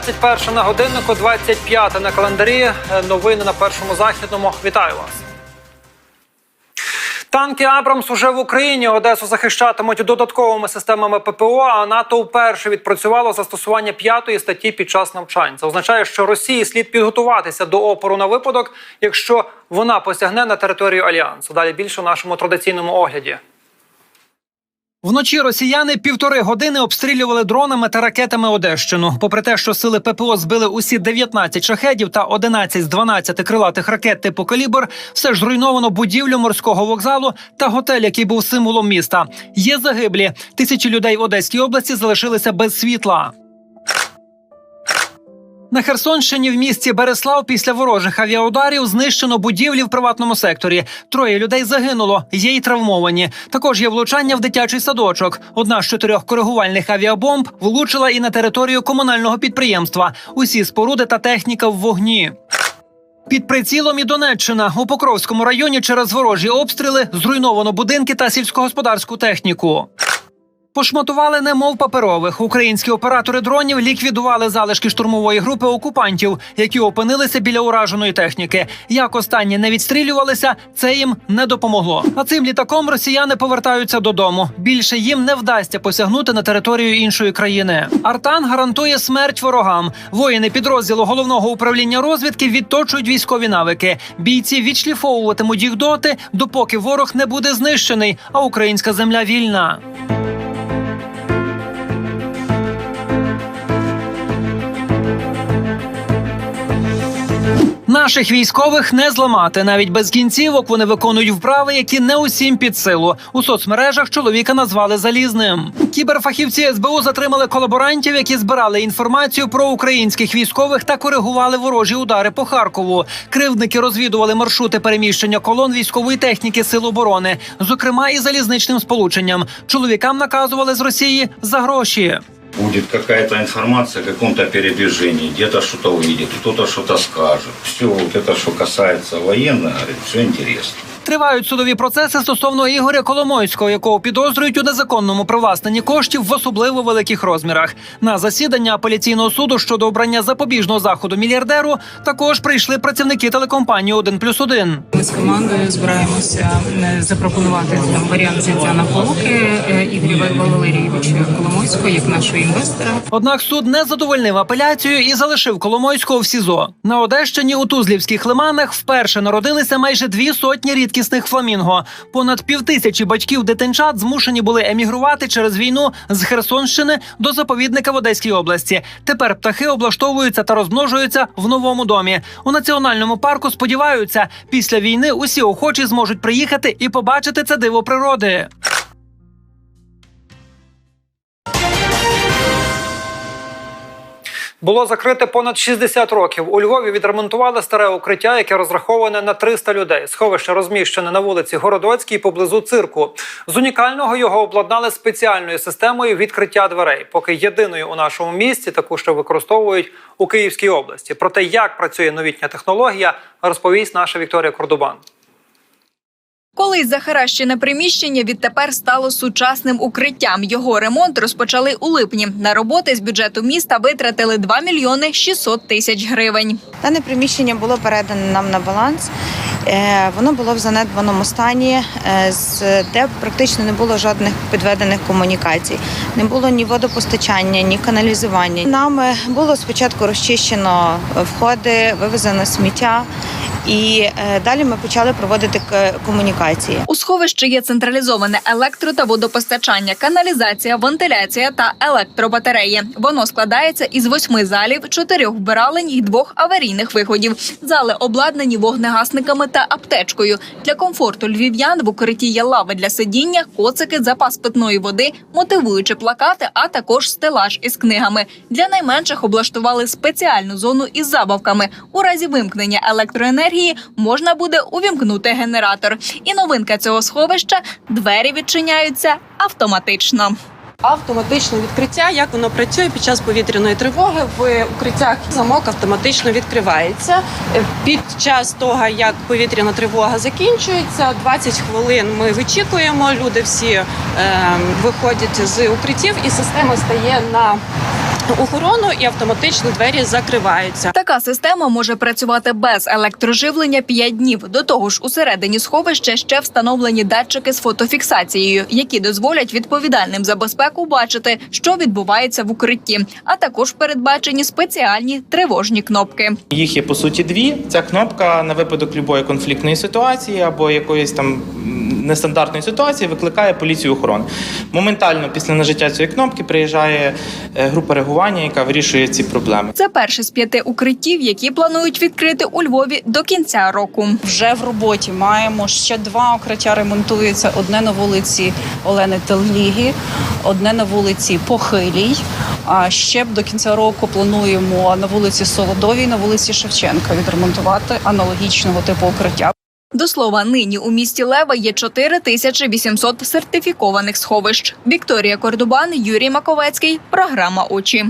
21 на годиннику, 25 на календарі. Е, Новини на першому західному. Вітаю вас. Танки Абрамс уже в Україні Одесу захищатимуть додатковими системами ППО. А НАТО вперше відпрацювало застосування п'ятої статті під час навчань. Це означає, що Росії слід підготуватися до опору на випадок, якщо вона посягне на територію альянсу. Далі більше у нашому традиційному огляді. Вночі росіяни півтори години обстрілювали дронами та ракетами Одещину. Попри те, що сили ППО збили усі 19 шахедів та 11 з 12 крилатих ракет типу калібр, все ж зруйновано будівлю морського вокзалу та готель, який був символом міста. Є загиблі. Тисячі людей в Одеській області залишилися без світла. На Херсонщині в місті Береслав після ворожих авіаударів знищено будівлі в приватному секторі. Троє людей загинуло, є й травмовані. Також є влучання в дитячий садочок. Одна з чотирьох коригувальних авіабомб влучила і на територію комунального підприємства. Усі споруди та техніка в вогні. Під прицілом і Донеччина у Покровському районі через ворожі обстріли зруйновано будинки та сільськогосподарську техніку. Пошматували немов паперових. Українські оператори дронів ліквідували залишки штурмової групи окупантів, які опинилися біля ураженої техніки. Як останні не відстрілювалися, це їм не допомогло. А цим літаком росіяни повертаються додому. Більше їм не вдасться посягнути на територію іншої країни. Артан гарантує смерть ворогам. Воїни підрозділу головного управління розвідки відточують військові навики. Бійці відшліфовуватимуть їх доти, допоки ворог не буде знищений, а українська земля вільна. Наших військових не зламати. Навіть без кінцівок вони виконують вправи, які не усім під силу. У соцмережах чоловіка назвали залізним. Кіберфахівці СБУ затримали колаборантів, які збирали інформацію про українських військових та коригували ворожі удари по Харкову. Кривдники розвідували маршрути переміщення колон військової техніки Сил оборони, зокрема і залізничним сполученням. Чоловікам наказували з Росії за гроші. Будет какая-то информация о каком-то передвижении, где-то что-то увидит, кто-то что-то скажет. Все вот это, что касается военного, говорит, все интересно. Тривають судові процеси стосовно Ігоря Коломойського, якого підозрюють у незаконному привласненні коштів в особливо великих розмірах. На засідання апеляційного суду щодо обрання запобіжного заходу мільярдеру також прийшли працівники телекомпанії «1 плюс 1». Ми з командою збираємося е, запропонувати там варіант взяття на полуки е, Ігоря Валерійовича Коломойського як нашого інвестора. Однак суд не задовольнив апеляцію і залишив Коломойського в СІЗО. На Одещині у Тузлівських лиманах вперше народилися майже дві сотні рідкісних фламінго. Понад півтисячі батьків дитинчат змушені були емігрувати через війну з Херсонщини до заповідника в Одеській області. Тепер птахи облаштовуються та розмножуються в новому домі. У національному парку сподіваються, після війни усі охочі зможуть приїхати і побачити це диво природи. Було закрите понад 60 років. У Львові відремонтували старе укриття, яке розраховане на 300 людей. Сховище розміщене на вулиці Городоцькій поблизу цирку. З унікального його обладнали спеціальною системою відкриття дверей. Поки єдиною у нашому місті таку ще використовують у Київській області. Про те, як працює новітня технологія, розповість наша Вікторія Кордубан. Колись захаращене приміщення відтепер стало сучасним укриттям. Його ремонт розпочали у липні. На роботи з бюджету міста витратили 2 мільйони 600 тисяч гривень. Дане приміщення було передане нам на баланс. Е, Воно було в занедбаному стані, е, де практично не було жодних підведених комунікацій. Не було ні водопостачання, ні каналізування. Нами було спочатку розчищено входи, вивезено сміття, і е, далі ми почали проводити комунікації. У сховищі є централізоване електро та водопостачання, каналізація, вентиляція та електробатареї. Воно складається із восьми залів, чотирьох вбиралень і двох аварійних виходів. Зали обладнані вогнегасниками та аптечкою. Для комфорту львів'ян в укритті є лави для сидіння, коцики, запас питної води, мотивуючі плакати, а також стелаж із книгами. Для найменших облаштували спеціальну зону із забавками. У разі вимкнення електроенергії можна буде увімкнути генератор. І новинка цього сховища двері відчиняються автоматично. Автоматичне відкриття, як воно працює під час повітряної тривоги в укриттях замок автоматично відкривається. Е, Під час того, як повітряна тривога закінчується, 20 хвилин ми вичікуємо. Люди всі е, виходять з укриттів, і система стає на охорону і автоматично двері закриваються. Така система може працювати без електроживлення 5 днів. До того ж, усередині сховища ще встановлені датчики з фотофіксацією, які дозволять відповідальним за безпеку бачити, що відбувається в укритті. А також передбачені спеціальні тривожні кнопки. Їх є по суті дві. Ця кнопка на випадок любої конфліктної ситуації або якоїсь там нестандартної ситуації викликає поліцію охорони. Моментально після нажиття цієї кнопки приїжджає е, група реагування, яка вирішує ці проблеми. Це перше з п'яти укриттів, які планують відкрити у Львові до кінця року. вже в роботі маємо ще два укриття ремонтується. Одне на вулиці Олени Телліги, одне на вулиці Похилій. А ще б до кінця року плануємо на вулиці Солодовій, на вулиці Шевченка відремонтувати аналогічного типу укриття. До слова, нині у місті Лева є 4800 сертифікованих сховищ. Вікторія Кордубан, Юрій Маковецький. Програма очі.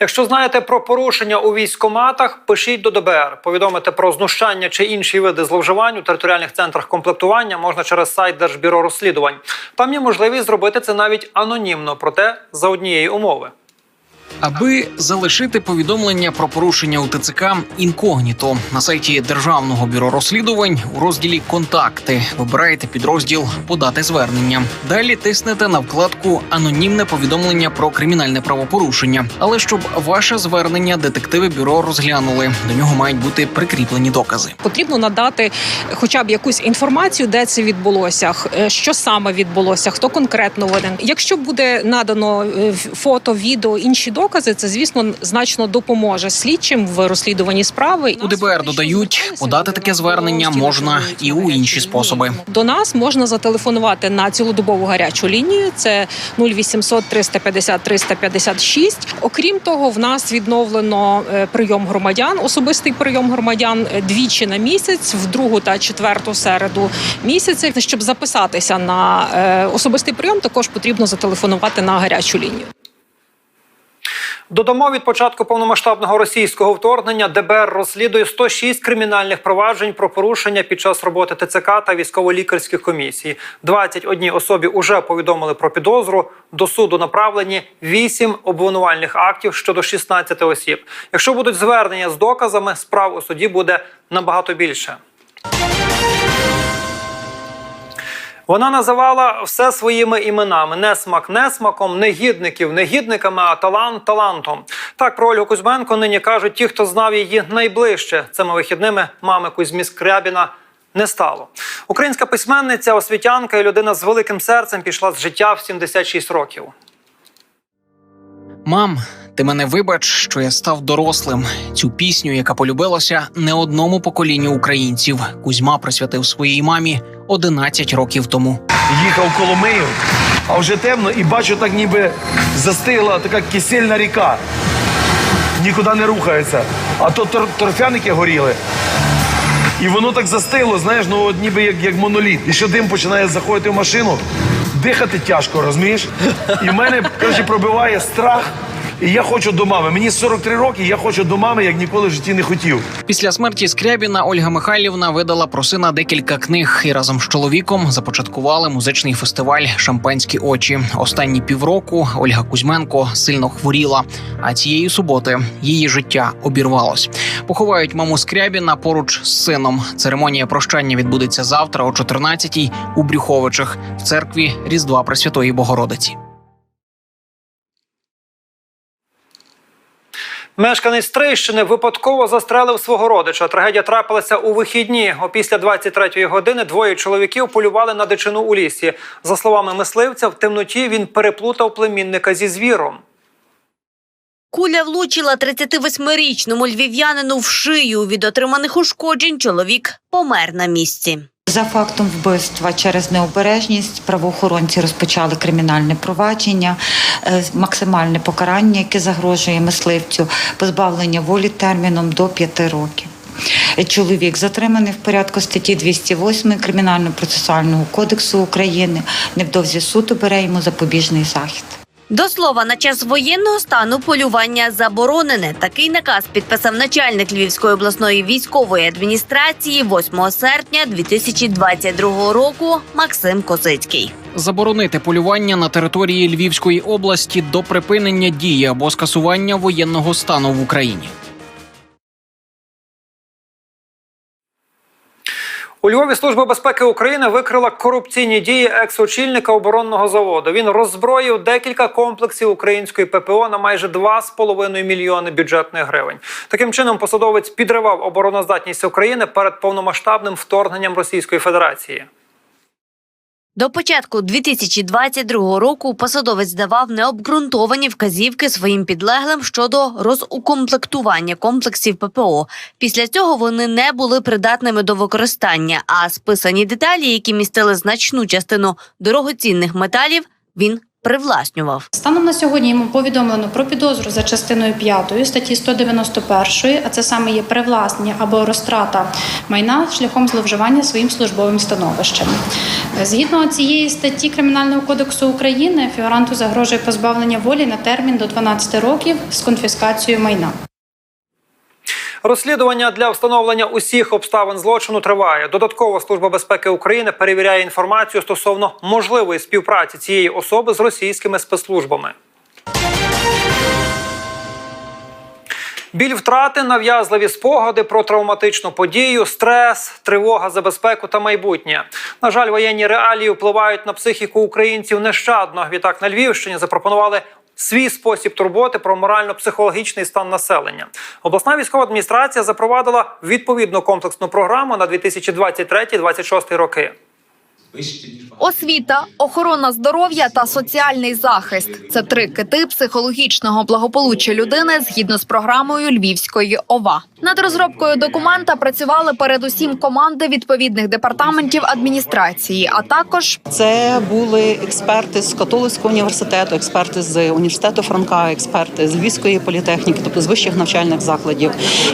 Якщо знаєте про порушення у військкоматах, пишіть до ДБР. Повідомити про знущання чи інші види зловживань у територіальних центрах комплектування можна через сайт Держбюро розслідувань. Там є можливість зробити це навіть анонімно, проте за однієї умови. Аби залишити повідомлення про порушення у ТЦК інкогніто на сайті Державного бюро розслідувань у розділі Контакти вибираєте підрозділ Подати звернення. Далі тиснете на вкладку Анонімне повідомлення про кримінальне правопорушення. Але щоб ваше звернення детективи бюро розглянули, до нього мають бути прикріплені докази. потрібно надати хоча б якусь інформацію, де це відбулося, е, що саме відбулося, хто конкретно винен. Якщо буде надано е, фото, відео, інші докази, це звісно значно допоможе слідчим в розслідуванні справи. У ДБР додають, подати таке звернення можна і у інші способи. До нас можна зателефонувати на цілодобову гарячу лінію. Це 0800 350 356. Окрім того, в нас відновлено е, прийом громадян, особистий прийом громадян е, двічі на місяць, в другу та четверту середу місяця. Щоб записатися на е, особистий прийом, також потрібно зателефонувати на гарячу лінію. Додамо від початку повномасштабного російського вторгнення ДБР розслідує 106 кримінальних проваджень про порушення під час роботи ТЦК та військово-лікарських комісій. 21 особі уже повідомили про підозру. До суду направлені 8 обвинувальних актів щодо 16 осіб. Якщо будуть звернення з доказами, справ у суді буде набагато більше. Вона називала все своїми іменами: несмак несмаком, негідників негідниками, а талант талантом. Так про Ольгу Кузьменко нині кажуть ті, хто знав її найближче. Цими вихідними мами Кузьмі Скрябіна не стало. Українська письменниця, освітянка і людина з великим серцем пішла з життя в 76 років. Мам, ти мене вибач, що я став дорослим. Цю пісню, яка полюбилася не одному поколінню українців, Кузьма присвятив своїй мамі 11 років тому. їхав Коломию, а вже темно, і бачу, так ніби застигла така кисельна ріка. Нікуди не рухається. А то тор- торфяники горіли. І воно так застигло, знаєш, ну от ніби як, як моноліт. І що дим починає заходити в машину, дихати тяжко, розумієш? І в мене, коротше, пробиває страх. І я хочу до мами. Мені 43 роки, я хочу до мами, як ніколи в житті не хотів. Після смерті Скрябіна Ольга Михайлівна видала про сина декілька книг і разом з чоловіком започаткували музичний фестиваль Шампанські очі. Останні півроку Ольга Кузьменко сильно хворіла. А цієї суботи її життя обірвалось. Поховають маму Скрябіна поруч з сином. Церемонія прощання відбудеться завтра о 14-й у Брюховичах в церкві Різдва Пресвятої Богородиці. Мешканець Трищини випадково застрелив свого родича. Трагедія трапилася у вихідні. Опісля 23-ї години двоє чоловіків полювали на дичину у лісі. За словами мисливця, в темноті він переплутав племінника зі звіром. Куля влучила 38-річному львів'янину в шию. Від отриманих ушкоджень чоловік помер на місці. За фактом вбивства через необережність правоохоронці розпочали кримінальне провадження, Е, максимальне покарання, яке загрожує мисливцю, позбавлення волі терміном до 5 років. Чоловік затриманий в порядку статті 208 Кримінально-процесуального кодексу України. Невдовзі суд обере йому запобіжний захід. До слова, на час воєнного стану полювання заборонене. Такий наказ підписав начальник Львівської обласної військової адміністрації 8 серпня 2022 року Максим Козицький. Заборонити полювання на території Львівської області до припинення дії або скасування воєнного стану в Україні. У Львові Служба безпеки України викрила корупційні дії екс-очільника оборонного заводу. Він роззброїв декілька комплексів української ППО на майже 2,5 мільйони бюджетних гривень. Таким чином, посадовець підривав обороноздатність України перед повномасштабним вторгненням Російської Федерації. До початку 2022 року посадовець давав необґрунтовані вказівки своїм підлеглим щодо розукомплектування комплексів ППО. Після цього вони не були придатними до використання. А списані деталі, які містили значну частину дорогоцінних металів, він привласнював. Станом на сьогодні йому повідомлено про підозру за частиною 5 статті 191, а це саме є привласнення або розтрата майна шляхом зловживання своїм службовим становищем. Згідно цієї статті Кримінального кодексу України, фігуранту загрожує позбавлення волі на термін до 12 років з конфіскацією майна. Розслідування для встановлення усіх обставин злочину триває. Додатково служба безпеки України перевіряє інформацію стосовно можливої співпраці цієї особи з російськими спецслужбами. Біль втрати, нав'язливі спогади про травматичну подію, стрес, тривога за безпеку та майбутнє. На жаль, воєнні реалії впливають на психіку українців нещадно. Відтак на Львівщині запропонували свій спосіб турботи про морально-психологічний стан населення. Обласна військова адміністрація запровадила відповідну комплексну програму на 2023-2026 роки. Освіта, охорона здоров'я та соціальний захист це три кити психологічного благополуччя людини згідно з програмою Львівської ОВА. Над розробкою документа працювали передусім команди відповідних департаментів адміністрації, а також Це були експерти з католицького університету, експерти з університету Франка, експерти з Львівської політехніки, тобто з вищих навчальних закладів.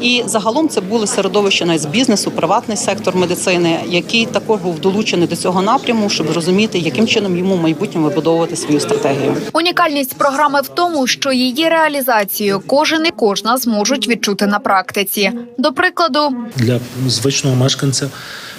І загалом це були середовища з бізнесу, приватний сектор медицини, який також був долучений до цього напряму, щоб зрозуміти, яким чином йому в майбутньому вибудовувати свою стратегію. унікальність програми в тому, що її реалізацію кожен і кожна зможуть відчути на практиці. До прикладу, для звичного мешканця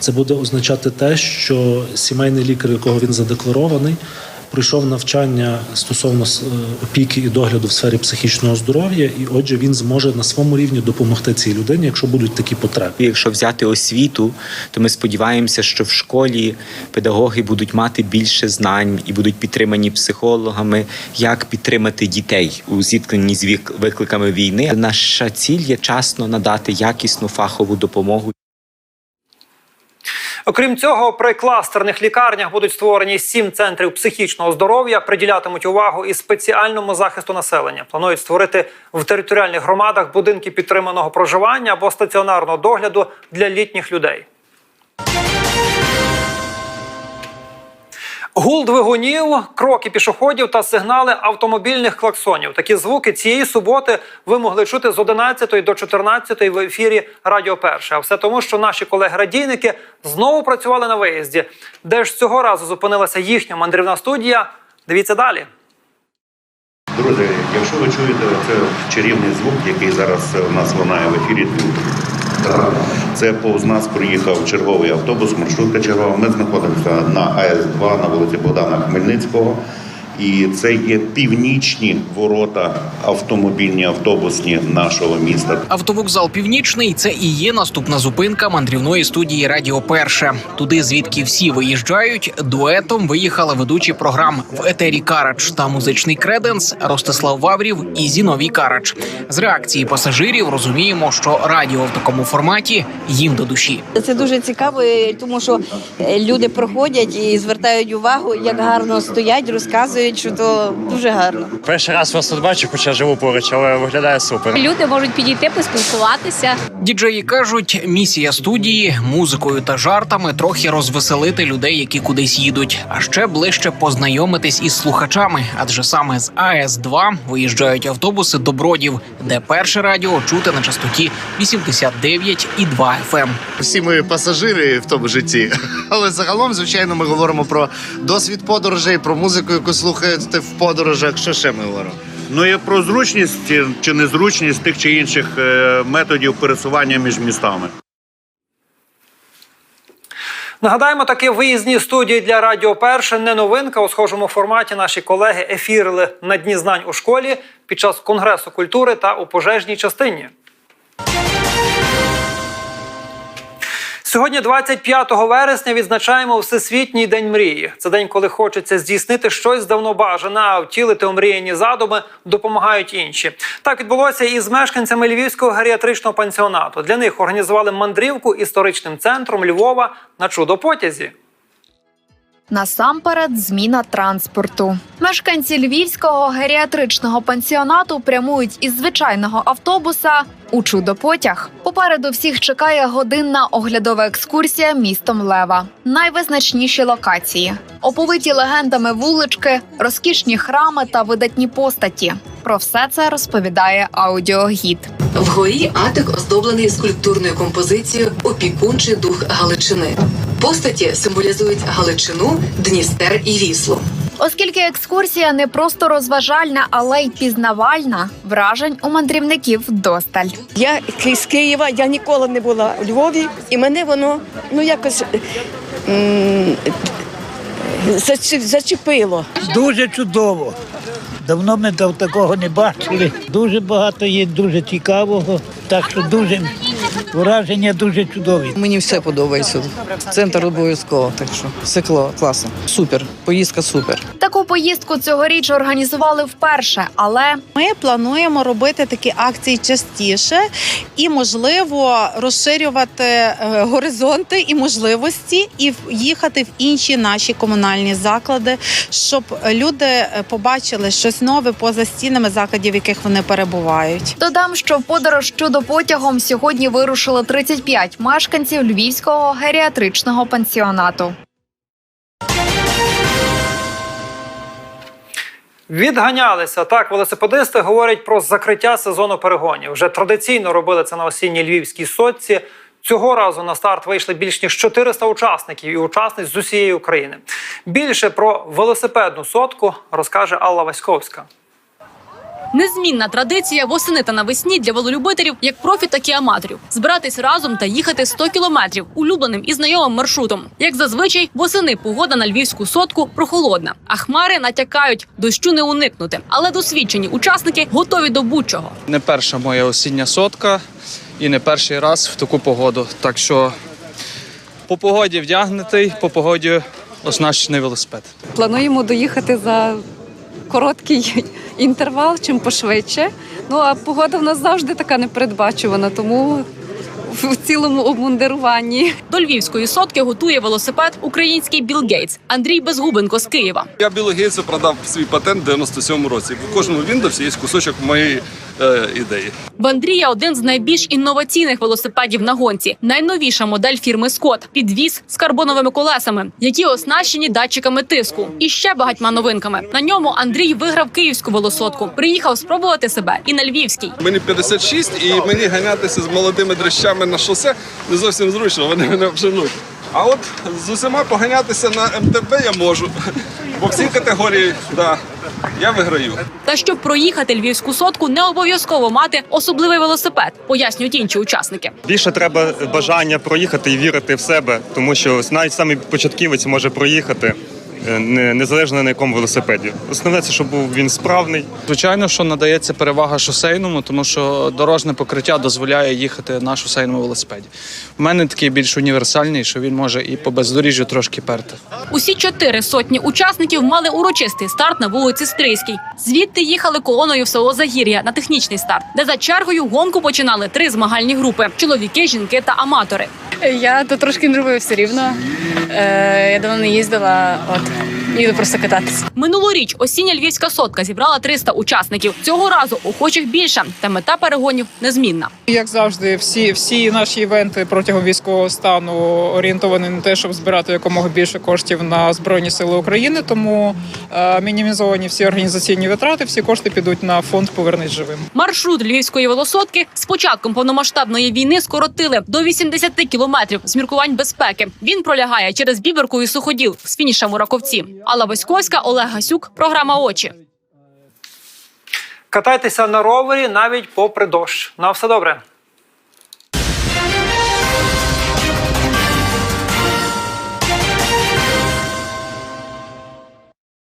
це буде означати те, що сімейний лікар, якого він задекларований, пройшов навчання стосовно е, опіки і догляду в сфері психічного здоров'я, і отже, він зможе на своєму рівні допомогти цій людині, якщо будуть такі потреби. Якщо взяти освіту, то ми сподіваємося, що в школі педагоги будуть мати більше знань і будуть підтримані психологами, як підтримати дітей у зіткненні з викликами війни. Наша ціль є часно надати якісну фахову допомогу. Окрім цього, при кластерних лікарнях будуть створені сім центрів психічного здоров'я, приділятимуть увагу і спеціальному захисту населення. Планують створити в територіальних громадах будинки підтриманого проживання або стаціонарного догляду для літніх людей. Гул двигунів, кроки пішоходів та сигнали автомобільних клаксонів. Такі звуки цієї суботи ви могли чути з 11 до 14 в ефірі Радіо Перше. А все тому, що наші колеги-радійники знову працювали на виїзді. Де ж цього разу зупинилася їхня мандрівна студія? Дивіться далі. Друзі, якщо ви чуєте це чарівний звук, який зараз у нас лунає в ефірі, це повз нас приїхав черговий автобус, маршрутка чергова. Ми знаходимося на АЕС-2 на вулиці Богдана Хмельницького. І це є північні ворота автомобільні, автобусні нашого міста. Автовокзал Північний це і є наступна зупинка мандрівної студії Радіо Перше. Туди, звідки всі виїжджають, дуетом виїхали ведучі програм в етері Карач та музичний креденс Ростислав Ваврів і Зіновій Карач. З реакції пасажирів розуміємо, що радіо в такому форматі їм до душі. Це дуже цікаво, тому що люди проходять і звертають увагу, як гарно стоять, розказують, що то дуже гарно. Перший раз вас тут бачу, хоча живу поруч, але виглядає супер. Люди можуть підійти, поспілкуватися. Діджеї кажуть, місія студії музикою та жартами трохи розвеселити людей, які кудись їдуть, а ще ближче познайомитись із слухачами, адже саме з АЕС 2 виїжджають автобуси до Бродів, де перше радіо чути на частоті 89,2 FM. Всі ми пасажири в тому житті, але загалом, звичайно, ми говоримо про досвід подорожей, про музику, яку слухаємо. Рухаєте в подорожах. Що ще ми говоримо? Ну і про зручність чи незручність тих чи інших е, методів пересування між містами. Нагадаємо, такі виїзні студії для Радіо Перше не новинка. У схожому форматі наші колеги ефірили на дні знань у школі під час конгресу культури та у пожежній частині. Сьогодні, 25 вересня, відзначаємо Всесвітній день мрії. Це день, коли хочеться здійснити щось давно бажане, а втілити омріяні задуми допомагають інші. Так відбулося і з мешканцями львівського геріатричного пансіонату. Для них організували мандрівку історичним центром Львова на чудо потязі. Насамперед, зміна транспорту. Мешканці львівського геріатричного пансіонату прямують із звичайного автобуса у чудо-потяг. Попереду всіх чекає годинна оглядова екскурсія містом Лева. Найвизначніші локації: оповиті легендами вулички, розкішні храми та видатні постаті. Про все це розповідає аудіогід. Вгорі атик оздоблений скульптурною композицією Опікунчий дух Галичини. Постаті символізують Галичину, Дністер і Віслу. Оскільки екскурсія не просто розважальна, але й пізнавальна, вражень у мандрівників досталь. Я з Києва, я ніколи не була у Львові, і мене воно ну якось м, зачепило. Дуже чудово. Давно ми такого не бачили. Дуже багато є, дуже цікавого. Так що дуже враження дуже чудові. Мені все подобається. Центр обов'язково, так що все класно. Супер. Поїздка супер. Таку поїздку цьогоріч організували вперше, але Ми плануємо робити такі акції частіше і, можливо, розширювати е, горизонти і можливості, і в- їхати в інші наші комунальні заклади, щоб люди е, побачили щось нове поза стінами закладів, в яких вони перебувають. додам, що в подорож чудо потягом сьогодні вирушили 35 мешканців львівського геріатричного пансіонату. Відганялися так. Велосипедисти говорять про закриття сезону перегонів. Вже традиційно робили це на осінній львівській сотці. Цього разу на старт вийшли більш ніж 400 учасників і учасниць з усієї України. Більше про велосипедну сотку розкаже Алла Васьковська. Незмінна традиція восени та навесні для велолюбителів як профі, так і аматорів збиратись разом та їхати 100 кілометрів улюбленим і знайомим маршрутом. Як зазвичай, восени погода на львівську сотку прохолодна, а хмари натякають, дощу не уникнути. Але досвідчені учасники готові до будь-чого. Не перша моя осіння сотка і не перший раз в таку погоду. Так що по погоді вдягнутий, по погоді оснащений велосипед. Плануємо доїхати за короткий інтервал, чим пошвидше. Ну а погода в нас завжди така непередбачувана, тому в цілому обмундируванні. До львівської сотки готує велосипед український Білл Гейтс Андрій Безгубенко з Києва. Я Білу Гейтсу продав свій патент в 97-му році. В кожному Windows є кусочок моєї е, ідеї. В Андрія один з найбільш інноваційних велосипедів на гонці. Найновіша модель фірми Скот. Підвіз з карбоновими колесами, які оснащені датчиками тиску. І ще багатьма новинками. На ньому Андрій виграв київську велосотку. Приїхав спробувати себе і на львівській. Мені 56 і мені ганятися з молодими дрищами на шосе не зовсім зручно, вони мене обженуть. А от з усіма поганятися на МТБ я можу. Бо всі категорії, да, я виграю. Та щоб проїхати львівську сотку, не обов'язково мати особливий велосипед, пояснюють інші учасники. Більше треба бажання проїхати і вірити в себе, тому що навіть самий початківець може проїхати. Е, не- Незалежно на якому велосипеді. Основне це, щоб був він справний. Звичайно, що надається перевага шосейному, тому що дорожне покриття дозволяє їхати на шосейному велосипеді. У мене такий більш універсальний, що він може і по бездоріжжю трошки перти. Усі чотири сотні учасників мали урочистий старт на вулиці Стрийській. Звідти їхали колоною в село Загір'я на технічний старт, де за чергою гонку починали три змагальні групи: чоловіки, жінки та аматори. Я тут трошки нервую все рівно. Е, я давно не їздила, от їду просто кататися. Минулоріч осіння львівська сотка зібрала 300 учасників. Цього разу охочих більше, та мета перегонів незмінна. Як завжди, всі, всі наші івенти протягом військового стану орієнтовані на те, щоб збирати якомога більше коштів на збройні сили України. Тому е, мінімізовані всі організаційні витрати, всі кошти підуть на фонд Повернись живим. Маршрут львівської велосотки з початком повномасштабної війни скоротили до 80 кілометрів з міркувань безпеки. Він пролягає через Біберку і Суходіл з фінішем у Раковці. Фахівці. Алла Воськовська, Олег Гасюк, програма Очі. Катайтеся на ровері навіть попри дощ. На все добре.